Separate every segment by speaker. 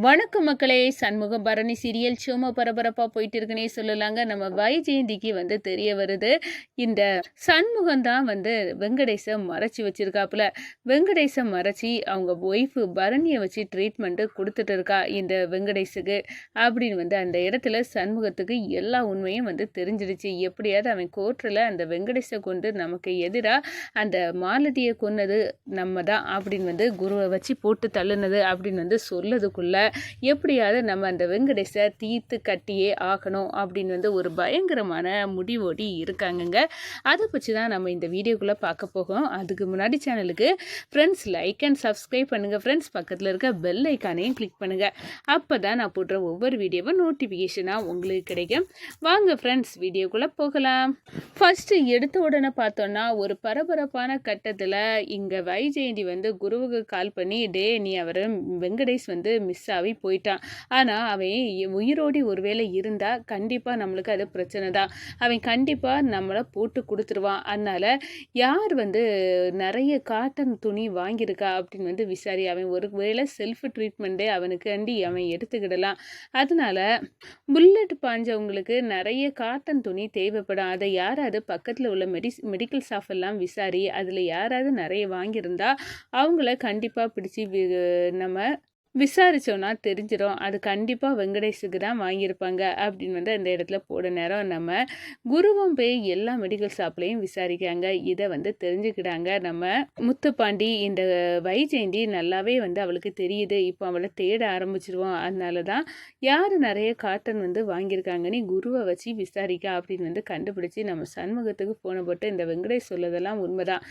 Speaker 1: வணக்கம் மக்களே சண்முக பரணி சீரியல் சும்மா பரபரப்பாக போயிட்டு இருக்குன்னே சொல்லலாங்க. நம்ம வைஜெயந்திக்கு வந்து தெரிய வருது. இந்த சண்முகம் தான் வந்து வெங்கடேசை மறைச்சி வச்சிருக்காப்புல. வெங்கடேசை மறைச்சி அவங்க ஒய்ஃபு பரணியை வச்சு ட்ரீட்மெண்ட்டு கொடுத்துட்டு இருக்கா இந்த வெங்கடேஷுக்கு அப்படின்னு வந்து அந்த இடத்துல சண்முகத்துக்கு எல்லா உண்மையும் வந்து தெரிஞ்சிடுச்சு. எப்படியாவது அவன் கோர்ட்டில் அந்த வெங்கடேஷை கொண்டு நமக்கு எதிராக அந்த மாலதியை கொன்னது நம்ம தான் அப்படின்னு வந்து குருவை வச்சு போட்டு தள்ளுனது அப்படின்னு வந்து சொல்லதுக்குள்ள எப்படியாவது நம்ம அந்த வெங்கடேஷை தீர்த்து கட்டியே ஆகணும் அப்படின்னு வந்து ஒரு பயங்கரமான முடிவோடி இருக்காங்கங்க. அதை பற்றி தான் நம்ம இந்த வீடியோக்குள்ளே பார்க்க போகிறோம். அதுக்கு முன்னாடி சேனலுக்கு ஃப்ரெண்ட்ஸ் லைக் அண்ட் சப்ஸ்கிரைப் பண்ணுங்கள் ஃப்ரெண்ட்ஸ் பக்கத்தில் இருக்க பெல் ஐக்கானையும் கிளிக் பண்ணுங்கள் அப்போ தான் நான் போடுற ஒவ்வொரு வீடியோவும் நோட்டிஃபிகேஷனாக உங்களுக்கு கிடைக்கும். வாங்க ஃப்ரெண்ட்ஸ் வீடியோக்குள்ளே போகலாம். ஃபஸ்ட்டு எடுத்த உடனே பார்த்தோன்னா ஒரு பரபரப்பான கட்டத்தில் இங்கே வைஜெயந்தி வந்து குருவுக்கு கால் பண்ணி டே நீ அவர் வெங்கடேஷ் வந்து மிஸ் ஆகி போயிட்டான். ஆனால் அவன் உயிரோடி ஒருவேளை இருந்தால் கண்டிப்பாக நம்மளுக்கு அது பிரச்சனை தான். அவன் கண்டிப்பாக நம்மளை போட்டு கொடுத்துருவான். அதனால் யார் வந்து நிறைய காட்டன் துணி வாங்கியிருக்கா அப்படின்னு வந்து விசாரி அவன் ஒரு வேளை செல்ஃப் ட்ரீட்மெண்ட்டே அவனுக்கு அண்டி அவன் எடுத்துக்கிடலாம். அதனால புல்லட் பாஞ்சவங்களுக்கு நிறைய காட்டன் துணி தேவைப்படும். அதை யாராவது பக்கத்தில் உள்ள மெடி மெடிக்கல் ஸ்டாஃப் எல்லாம் விசாரி அதில் யாராவது நிறைய வாங்கியிருந்தா அவங்கள கண்டிப்பாக பிடிச்சி நம்ம விசாரித்தோன்னா தெரிஞ்சிடும் அது கண்டிப்பாக வெங்கடேஷுக்கு தான் வாங்கியிருப்பாங்க அப்படின்னு வந்து அந்த இடத்துல போட நேரம் நம்ம குருவும் போய் எல்லா மெடிக்கல் ஷாப்லேயும் விசாரிக்காங்க இதை வந்து தெரிஞ்சுக்கிறாங்க. நம்ம முத்துப்பாண்டி இந்த வைஜெயந்தி நல்லாவே வந்து அவளுக்கு தெரியுது. இப்போ அவளை தேட ஆரம்பிச்சிருவோம். அதனால தான் யார் நிறைய காட்டன் வந்து வாங்கியிருக்காங்கன்னு குருவை வச்சு விசாரிக்க அப்படின்னு வந்து கண்டுபிடிச்சி நம்ம சண்முகத்துக்கு போன போட்டு இந்த வெங்கடேஷ் சொல்லதெல்லாம் உண்மைதான்.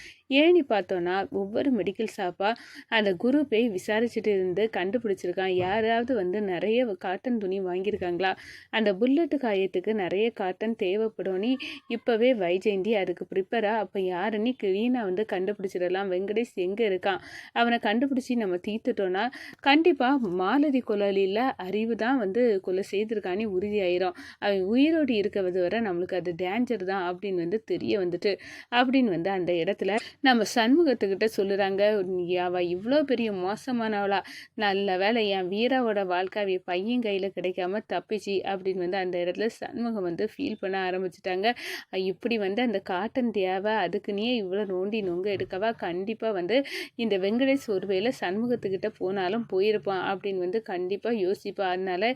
Speaker 1: ஏன்னு பார்த்தோன்னா ஒவ்வொரு மெடிக்கல் ஷாப்பாக அந்த குரு போய் விசாரிச்சுட்டு இருந்து கண்டு கண்டுபிடிச்சிருக்கான். யாராவது வந்து நிறைய காட்டன் துணி வாங்கியிருக்காங்களா? அந்த புல்லட்டு காயத்துக்கு நிறைய காட்டன் தேவைப்படும்னு இப்போவே வைஜெயந்தி அதுக்கு ப்ரிப்பராக அப்போ யாருன்னு க்ளீனாக வந்து கண்டுபிடிச்சிடலாம். வெங்கடேஷ் எங்கே இருக்கான்? அவனை கண்டுபிடிச்சி நம்ம தீர்த்துட்டோன்னா கண்டிப்பாக மாலதி கொலையில் அறிவு தான் வந்து கொலை செய்திருக்கான்னு உறுதியாயிரும். அவன் உயிரோடு இருக்கிறது வரை நம்மளுக்கு அது டேஞ்சர் தான் அப்படின்னு வந்து தெரிய வந்துட்டு அப்படின்னு வந்து அந்த இடத்துல நம்ம சண்முகத்துக்கிட்ட சொல்லுறாங்க. அவள் இவ்வளோ பெரிய மோசமானவளா. நல்ல நல்ல வேலை. என் வீராவோட வாழ்க்கை பையன் கையில் கிடைக்காம தப்பிச்சு அப்படின்னு வந்து அந்த இடத்துல சண்முகம் வந்து ஃபீல் பண்ண ஆரம்பிச்சிட்டாங்க. இப்படி வந்து அந்த காட்டன் தேவை அதுக்குன்னே இவ்வளோ நோண்டி நொங்க எடுக்கவா? கண்டிப்பாக வந்து இந்த வெங்கடேஷ் ஒருவேளை சண்முகத்துக்கிட்ட போனாலும் போயிருப்பான் அப்படின்னு வந்து கண்டிப்பாக யோசிப்பான் அதனால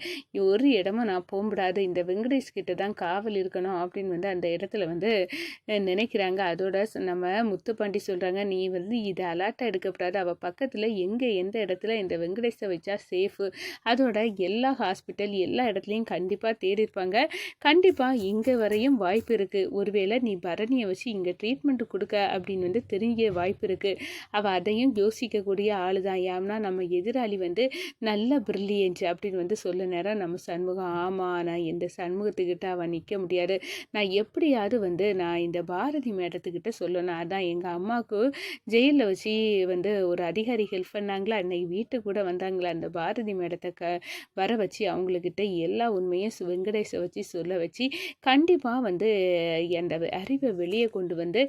Speaker 1: ஒரு இடமும் நான் போகக்கூடாது இந்த வெங்கடேஷ் கிட்ட தான் காவல் இருக்கணும் அப்படின்னு வந்து அந்த இடத்துல வந்து நினைக்கிறாங்க. அதோட நம்ம முத்துப்பாண்டி சொல்கிறாங்க நீ வந்து இதை அலாட்டாக எடுக்கக்கூடாது அவள் பக்கத்தில் எங்கே எந்த இடத்துல இந்த வெங்கடேஷ் பேச வச்சா சேஃபு அதோட எல்லா ஹாஸ்பிட்டல் எல்லா இடத்துலையும் கண்டிப்பாக தேடிருப்பாங்க கண்டிப்பாக இங்கே வரையும் வாய்ப்பு இருக்குது ஒருவேளை நீ பரணியை வச்சு இங்கே ட்ரீட்மெண்ட்டு கொடுக்க அப்படின்னு வந்து தெரிஞ்ச வாய்ப்பு இருக்குது அவள் அதையும் யோசிக்கக்கூடிய ஆள் தான் ஏன்னா நம்ம எதிராளி வந்து நல்ல பிரில்லியன்ட் அப்படின்னு வந்து சொல்ல நேரம் நம்ம சண்முகம் ஆமாம் நான் இந்த சண்முகத்துக்கிட்ட அவன் நிற்க முடியாது. நான் எப்படியாவது வந்து நான் இந்த பாரதி மேடத்துக்கிட்ட சொல்லணும். அதான் எங்கள் அம்மாவுக்கு ஜெயிலில் வச்சு வந்து ஒரு அதிகாரி ஹெல்ப் பண்ணாங்களா? அன்னைக்கு வீட்டுக்கு கூட வந்து வந்தாங்களே அந்த பாரதி மேடத்தை க வர வச்சு அவங்கக்கிட்ட எல்லா உண்மையும் வெங்கடேஷை வச்சு சொல்ல வச்சு கண்டிப்பாக வந்து அந்த அறிவை வெளியே கொண்டு வந்து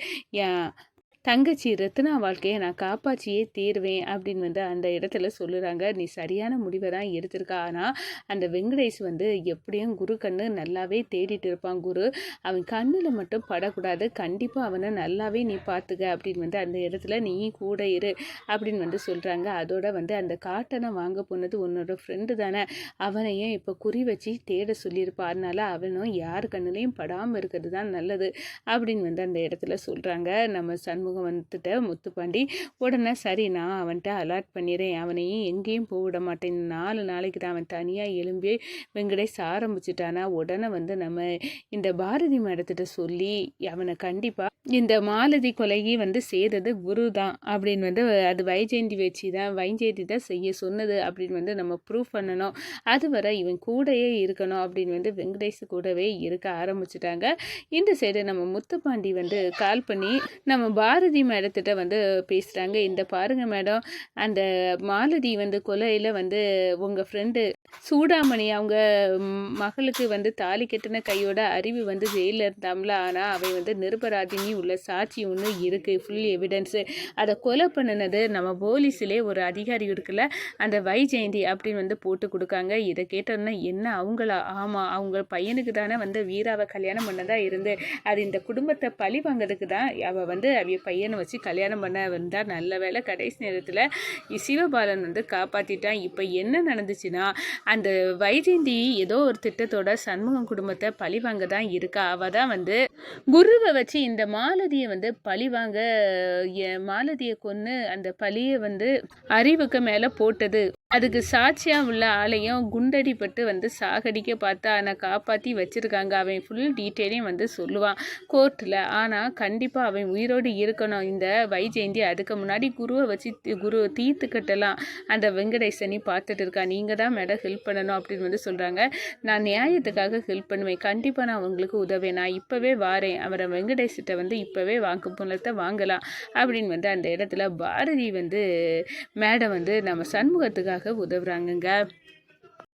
Speaker 1: தங்கச்சி ரத்னா வாழ்க்கையை நான் காப்பாற்றியே தீர்வேன் அப்படின்னு வந்து அந்த இடத்துல சொல்லுறாங்க. நீ சரியான முடிவை தான் எடுத்திருக்கா. ஆனால் அந்த வெங்கடேஷ் வந்து எப்படியும் குரு கண்ணு நல்லாவே தேடிட்டு இருப்பான் குரு. அவன் கண்ணில் மட்டும் படக்கூடாது. கண்டிப்பாக அவனை நல்லாவே நீ பார்த்துக்க அப்படின்னு வந்து அந்த இடத்துல நீ கூட இரு அப்படின்னு வந்து சொல்கிறாங்க அதோட வந்து அந்த காட்டனை வாங்க போனது உன்னோட ஃப்ரெண்டு தானே. அவனையும் இப்போ குறி வச்சு தேட சொல்லியிருப்பா. அதனால அவனும் யார் கண்ணுலையும் படாமல் இருக்கிறது தான் நல்லது அப்படின்னு வந்து அந்த இடத்துல சொல்கிறாங்க நம்ம சண்முகம் ஞாபகம் வந்துட்ட முத்துப்பாண்டி உடனே சரி நான் அவன்கிட்ட அலாட் பண்ணிடுறேன் அவனையும் எங்கேயும் போக மாட்டேன். நாலு நாளைக்கு தான் அவன் தனியாக எலும்பி வெங்கடேஷ் ஆரம்பிச்சிட்டானா? உடனே வந்து நம்ம இந்த பாரதி மேடத்திட்ட சொல்லி அவனை கண்டிப்பாக இந்த மாலதி கொலையை வந்து செய்தது குரு தான் அப்படின்னு வந்து அது வைஜெயந்தி வச்சு தான் வைஜெயந்தி தான் செய்ய சொன்னது அப்படின்னு வந்து நம்ம ப்ரூவ் பண்ணணும். அது வர இவன் கூடயே இருக்கணும் அப்படின்னு வந்து வெங்கடேஷ் கூடவே இருக்க ஆரம்பிச்சிட்டாங்க. இந்த சைடு நம்ம முத்துப்பாண்டி வந்து கால் பண்ணி நம்ம பாரதி மாலதி மேடத்திட்ட வந்து பேசுகிறாங்க இந்த பாருங்கள் மேடம் அந்த மாலதி வந்து கொலையில் வந்து உங்கள் ஃப்ரெண்டு சூடாமணி அவங்க மகளுக்கு வந்து தாலி கட்டின கையோட அறிவு வந்து ஜெயிலில் இருந்தாம்ல. ஆனால் அவை வந்து நிருபராதினி உள்ள சாட்சி ஒன்று இருக்குது ஃபுல் எவிடன்ஸு அதை கொலை பண்ணினது நம்ம போலீஸிலே ஒரு அதிகாரி இருக்குல்ல அந்த வை ஜெயந்தி அப்படின்னு வந்து போட்டு கொடுக்காங்க. இதை கேட்டோன்னா என்ன அவங்களா? ஆமாம் அவங்க பையனுக்கு தானே வந்து வீராவை கல்யாணம் பண்ணதாக இருந்து. அது இந்த குடும்பத்தை பழி வாங்குறதுக்கு தான் அவள் வந்து அவிய பையனை வச்சு கல்யாணம் பண்ண வந்தால் நல்ல வேளை கடைசி நேரத்தில் சிவபாலன் வந்து காப்பாற்றிட்டான் இப்போ என்ன நடந்துச்சுன்னா அந்த வைஜெயந்தி ஏதோ ஒரு திட்டத்தோட சண்முகம் குடும்பத்தை பழி வாங்க தான் இருக்கா? அவள் தான் வந்து குருவை வச்சு இந்த மாலதியை வந்து பழி வாங்க எ- மாலதியை கொன்று அந்த பழியை வந்து அறிவுக்கு மேலே போட்டது. அதுக்கு சாட்சியாக உள்ள ஆளையும் குண்டடிப்பட்டு வந்து சாகடிக்க பார்த்தா ஆனால் காப்பாற்றி வச்சுருக்காங்க. அவன் ஃபுல் டீட்டெயிலையும் வந்து சொல்லுவான் கோர்ட்டில் ஆனால் கண்டிப்பாக அவன் உயிரோடு இருக்கணும். இந்த வைஜெயந்தி அதுக்கு முன்னாடி குருவை வச்சு குரு தீர்த்துக்கட்டலாம் அந்த வெங்கடேசனி பார்த்துட்டு இருக்கா. நீங்கள் தான் மேடம் ஹெல்ப் பண்ணணும் அப்படின்னு வந்து சொல்கிறாங்க நான் நியாயத்துக்காக ஹெல்ப் பண்ணுவேன். கண்டிப்பாக நான் உங்களுக்கு உதவேன் நான் இப்போவே வாரேன். அவரை வெங்கடேஷ்கிட்ட வந்து இப்போவே வாக்குப்பூலத்தை வாங்கலாம். அப்படின்னு வந்து அந்த இடத்துல பாரதி வந்து மேடம் வந்து நம்ம சண்முகத்துக்காக உதவுறாங்கங்க